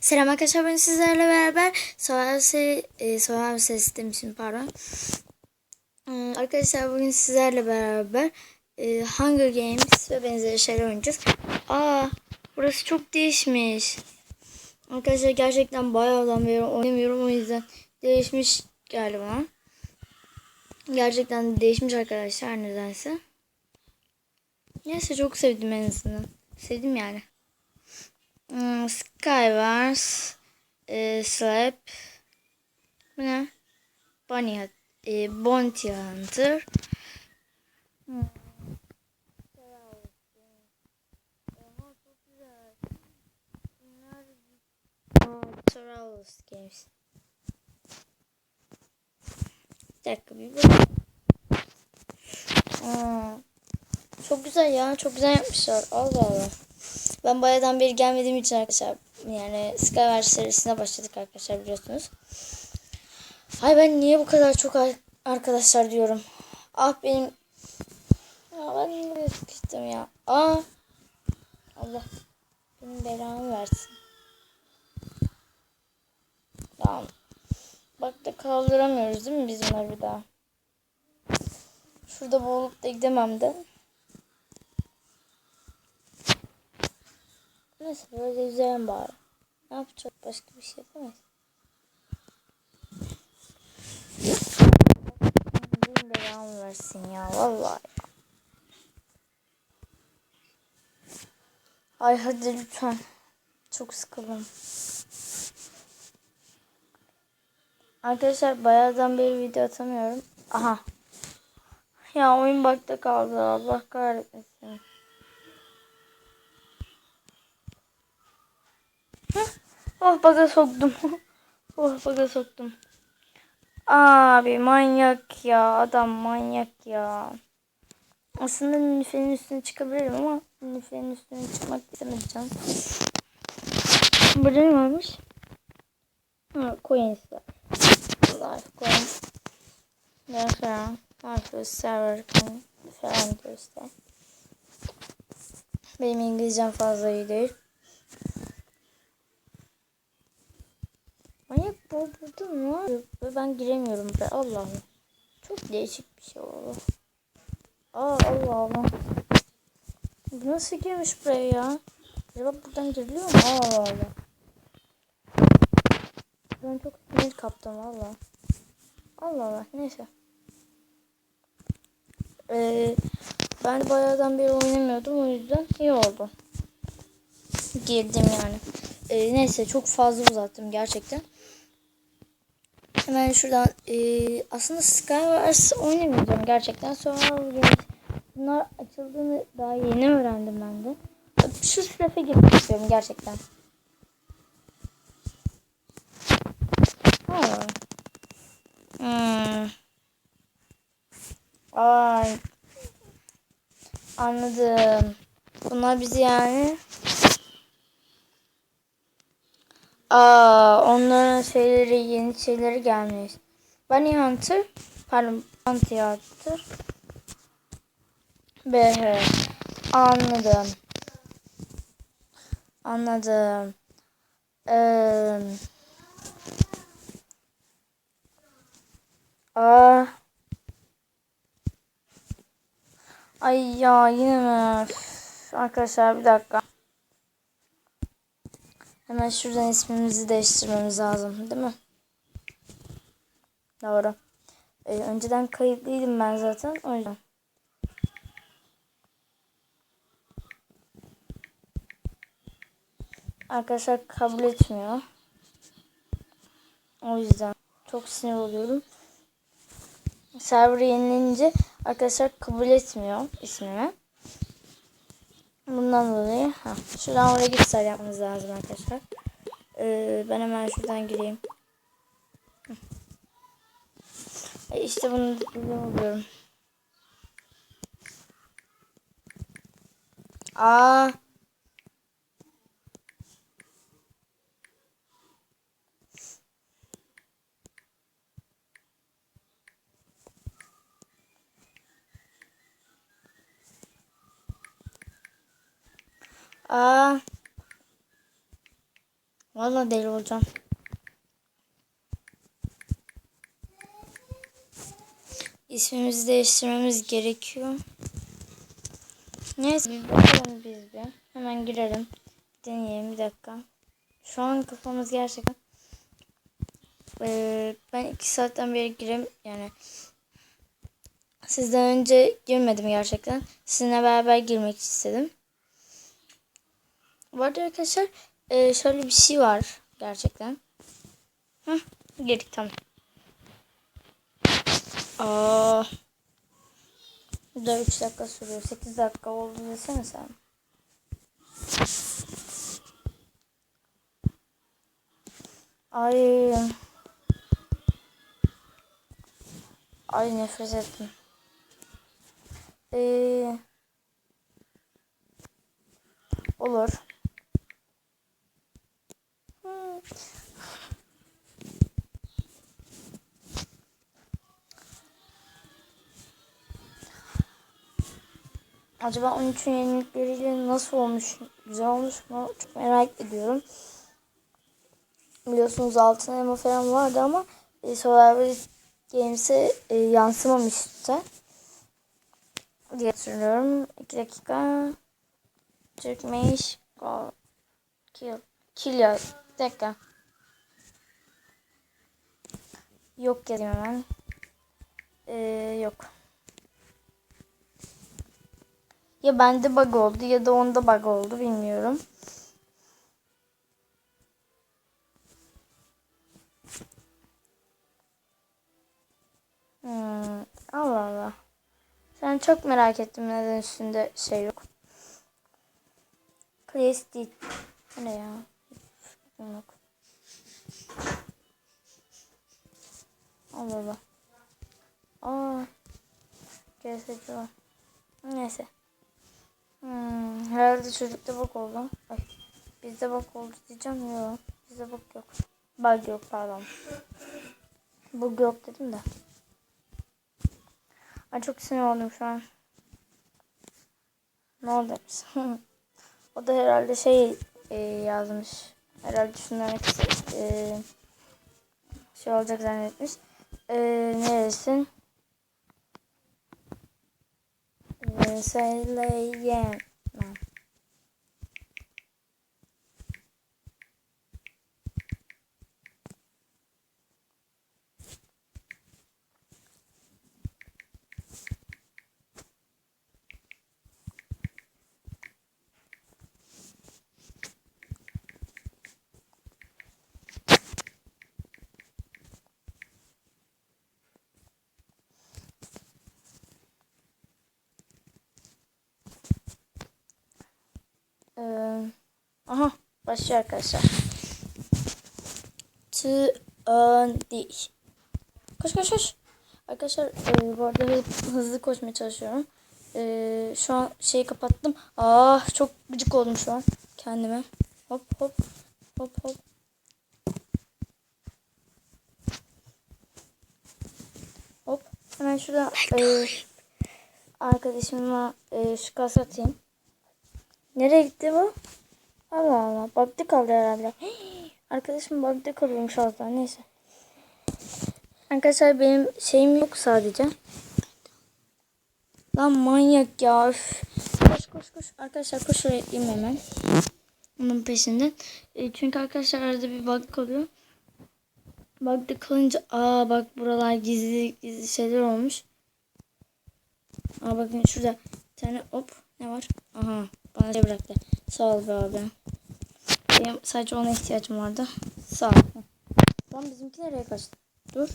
Selam arkadaşlar ben sizlerle beraber Survivor seri, e, Survivor serisi demişim pardon. Hmm, arkadaşlar bugün sizlerle beraber e, Hunger Games ve benzeri şeyler oynayacağız. Aa burası çok değişmiş. Arkadaşlar gerçekten bayağıdan beri oynamıyorum o yüzden değişmiş galiba. Gerçekten değişmiş arkadaşlar nedense. Neyse çok sevdim en azından. Sevdim yani. Hmm, Skywars, e, Slap, bu ne? Bunny, e, Bounty Hunter. Hmm. Games. Bir bir bakayım. Aa, çok güzel ya. Çok güzel yapmışlar. Allah Allah. Ben bayağıdan beri gelmediğim için arkadaşlar yani Skywars serisine başladık arkadaşlar biliyorsunuz. Ay ben niye bu kadar çok ar- arkadaşlar diyorum. Ah benim ya ben nereye sıkıştım ya. Aa Allah benim belamı versin. Tamam. Bak da kaldıramıyoruz değil mi biz bunları bir daha? Şurada boğulup da gidemem de. Neyse böyle yüzelim bari. Ne yapacak başka bir şey yapamayız. Bin belamı versin ya vallahi. Ay hadi lütfen. Çok sıkıldım. Arkadaşlar bayağıdan beri video atamıyorum. Aha. Ya oyun bakta kaldı. Allah kahretmesin. Oh baga soktum. oh baga soktum. Abi manyak ya. Adam manyak ya. Aslında Nilüfer'in üstüne çıkabilirim ama Nilüfer'in üstüne çıkmak istemedim canım. Burada ne varmış? Ha, coinsler. Life coins. Mesela Life server falan işte. Benim İngilizcem fazla iyi değil. Bu burada? Ve ben giremiyorum buraya. Allah Allah. Çok değişik bir şey oldu. Aa Allah Allah. Bu nasıl girmiş buraya ya? Acaba buradan giriliyor mu? Allah Allah. Ben çok sinir kaptım valla. Allah Allah. Neyse. Ee, ben bayağıdan beri oynamıyordum. O yüzden iyi oldu. Girdim yani. Ee, neyse çok fazla uzattım gerçekten. Hemen şuradan e, aslında Skywars oynamayacağım gerçekten. Sonra bunlar açıldığını daha yeni öğrendim ben de. Şu sınıfa girmek istiyorum gerçekten. Ha. Hmm. Ay. Anladım. Bunlar bizi yani Aa, onların şeyleri yeni şeyleri gelmiş. Bunny Hunter, pardon, Bounty Hunter. BH. Anladım. Anladım. Ee, aa. Ay ya yine mi? Arkadaşlar bir dakika. Hemen şuradan ismimizi değiştirmemiz lazım değil mi? Doğru. Ee, önceden kayıtlıydım ben zaten. O yüzden. Arkadaşlar kabul etmiyor. O yüzden çok sinir oluyorum. Server yenilenince arkadaşlar kabul etmiyor ismimi. Bundan dolayı ha, şuradan oraya gitsel yapmanız lazım arkadaşlar. Ee, ben hemen şuradan gireyim. E işte bunu buluyorum. Aa. Olacağım. İsmimizi değiştirmemiz gerekiyor. Neyse bir bakalım biz bir. Hemen girelim. Deneyelim bir dakika. Şu an kafamız gerçekten Ee, ben iki saatten beri girem yani sizden önce girmedim gerçekten. Sizinle beraber girmek istedim. Bu arada arkadaşlar şöyle bir şey var gerçekten. Hah, girdik tamam. Aa, bu da 3 dakika sürüyor. 8 dakika oldu desene sen. Ay. Ay nefret ettim. Ee, olur. Acaba 13'ün yenilikleriyle nasıl olmuş? Güzel olmuş mu? Çok merak ediyorum. Biliyorsunuz altın elma falan vardı ama e, Survivor Games'e e, yansımamıştı. Diye hatırlıyorum. 2 dakika. Türkmeyiş. Kill. Kill ya. Bir dakika. Yok yazayım hemen. Ee, yok. Ya bende bug oldu ya da onda bug oldu bilmiyorum. Hmm, Allah Allah. Sen çok merak ettim neden üstünde şey yok. Bu ne ya? Yok. Allah Allah. Aa. GSC var. Neyse. Hmm, herhalde çocukta bak oldu. Ay, bizde bak oldu diyeceğim yok. Bizde bak yok. Bug yok pardon. Bug yok dedim de. Ay çok sinir oldum şu an. Ne oldu? o da herhalde şey e, yazmış. Herhalde şunların hepsi e, şey olacak zannetmiş. E, neresin? E, söyleyemem. Ee, aha başlıyor arkadaşlar. Diş. Koş koş koş. Arkadaşlar e, bu arada hızlı, hızlı koşmaya çalışıyorum. E, şu an şeyi kapattım. Ah çok gıcık oldum şu an kendime. Hop hop hop hop. Hop. Hemen şurada e, arkadaşıma e, şu kas atayım. Nereye gitti bu? Allah Allah. Baktı kaldı herhalde. Arkadaşım baktı kalıyormuş daha. Neyse. Arkadaşlar benim şeyim yok sadece. Lan manyak ya. Üf. Koş koş koş. Arkadaşlar koş şuraya gideyim hemen. Onun peşinden. E, çünkü arkadaşlar arada bir bug kalıyor. Bug'da kalınca aa bak buralar gizli gizli şeyler olmuş. Aa bakın şurada bir tane hop ne var? Aha bana şey bıraktı. Sağ ol be abi. Benim sadece ona ihtiyacım vardı. Sağ ol. Lan bizimki nereye kaçtı? Dur.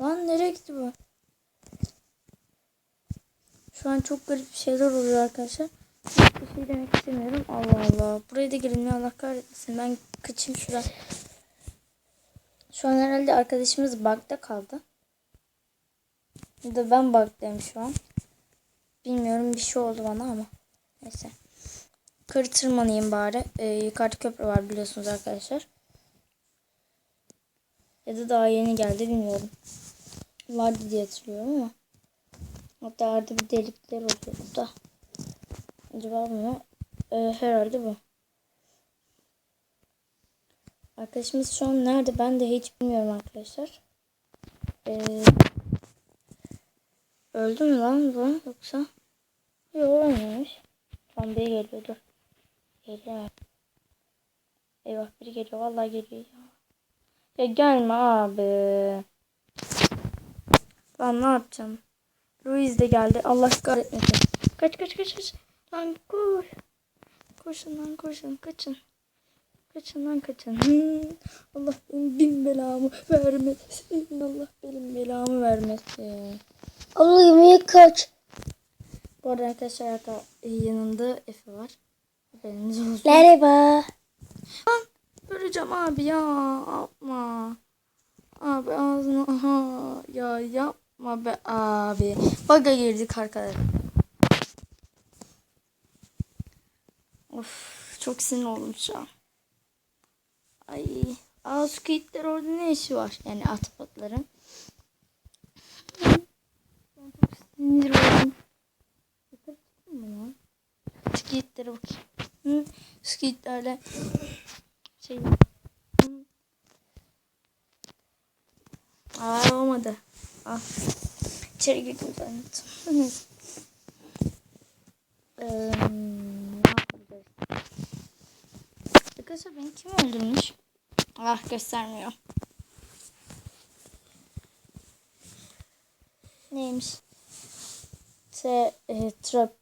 Lan nereye gitti bu? Şu an çok garip şeyler oluyor arkadaşlar. Bir şey demek istemiyorum. Allah Allah. Buraya da girilmiyor. Allah kahretsin. Ben kaçayım şuradan. Şu an herhalde arkadaşımız bug'da kaldı. Ya da ben bug'dayım şu an. Bilmiyorum bir şey oldu bana ama. Neyse. Yukarı tırmanayım bari. Ee, yukarıda köprü var biliyorsunuz arkadaşlar. Ya da daha yeni geldi bilmiyorum. Vardı diye hatırlıyorum ama. Hatta arada bir delikler oluyor da. Acaba bu mu? Ee, herhalde bu. Arkadaşımız şu an nerede? Ben de hiç bilmiyorum arkadaşlar. Ee, öldü mü lan bu yoksa? Yok ölmemiş. Tam biri geliyor. Eyvah biri geliyor. Vallahi geliyor ya. Ya gelme abi. Ben ne yapacağım? Ruiz de geldi. Allah kahretmesin. Kaç kaç kaç kaç. Lan koş. Koşun lan koşun. Kaçın. Kaçın lan kaçın. Hmm. Allah benim bin belamı vermesin. Allah benim belamı vermesin. Abla yemeğe kaç. Bu arada arkadaşlar yanımda Efe var. Haberiniz olsun. Merhaba. Öleceğim abi ya. Yapma. Abi ağzına. Aha. Ya yapma be abi. Baga girdik arkadaşlar. Of. Çok sinir oldum şu an. Ay. Aa squidler orada ne işi var? Yani ahtapotların. Ben çok sinir oldum. Yukarı mı lan? Squitlere bakayım. Hı? Squidlerle şey. Aa olmadı. Ah. İçeri girdim zannettim. Yapacağız? Arkadaşlar beni kim öldürmüş? Ah göstermiyor. Neymiş? Se, e, trap.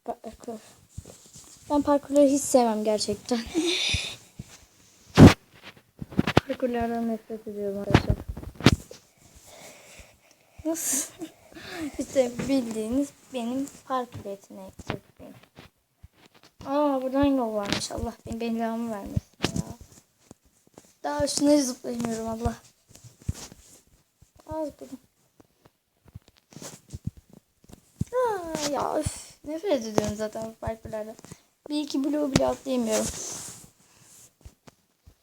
Ben parkurları hiç sevmem gerçekten. Parkurlardan nefret ediyorum arkadaşlar. Nasıl? işte bildiğiniz benim parkur yeteneklerim. Aa buradan yol varmış. Allah benim belamı vermesin ya. Daha üstüne zıplayamıyorum Allah. Aa zıpladım. Aa, ya üf, nefret ediyorum zaten parkurlardan. Bir iki bloğu bile atlayamıyorum.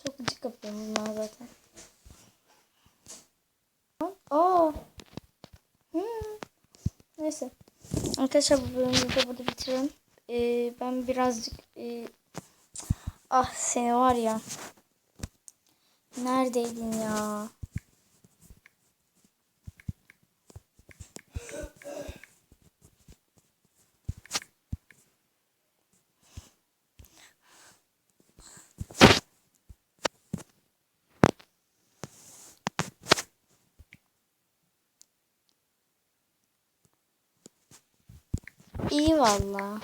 Çok gıcık yapıyorum bunlar zaten. Aa. Hmm. Neyse. Arkadaşlar bu bölümü de burada bitirelim. Ee, ben birazcık e, ah seni var ya. Neredeydin ya? İyi valla.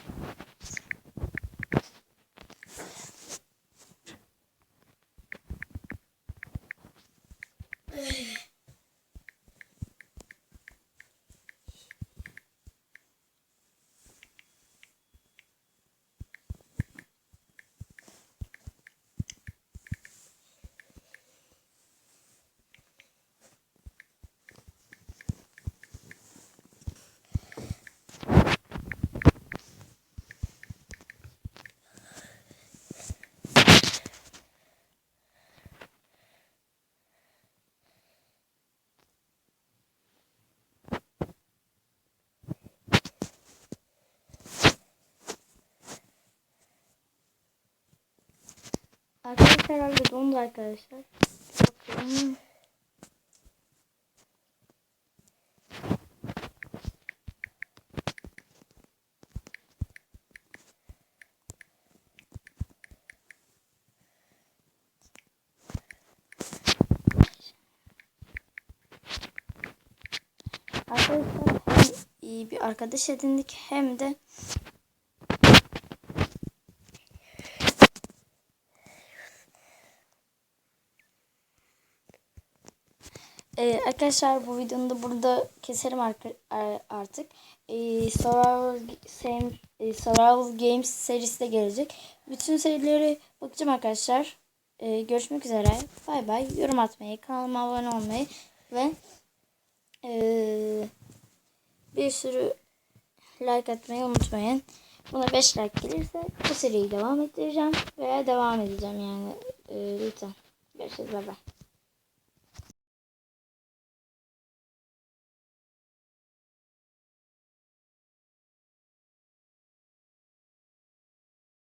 Arkadaşlar herhalde dondu arkadaşlar. Arkadaşlar hem iyi bir arkadaş edindik hem de Ee, arkadaşlar bu videonu da burada keserim ar- artık. Ee, e, Survival Games serisi de gelecek. Bütün serileri bakacağım arkadaşlar. Ee, görüşmek üzere. Bay bay. Yorum atmayı, kanalıma abone olmayı ve ee, bir sürü like atmayı unutmayın. Buna 5 like gelirse bu seriyi devam ettireceğim veya devam edeceğim yani. Ee, lütfen. Görüşürüz. Bay bay.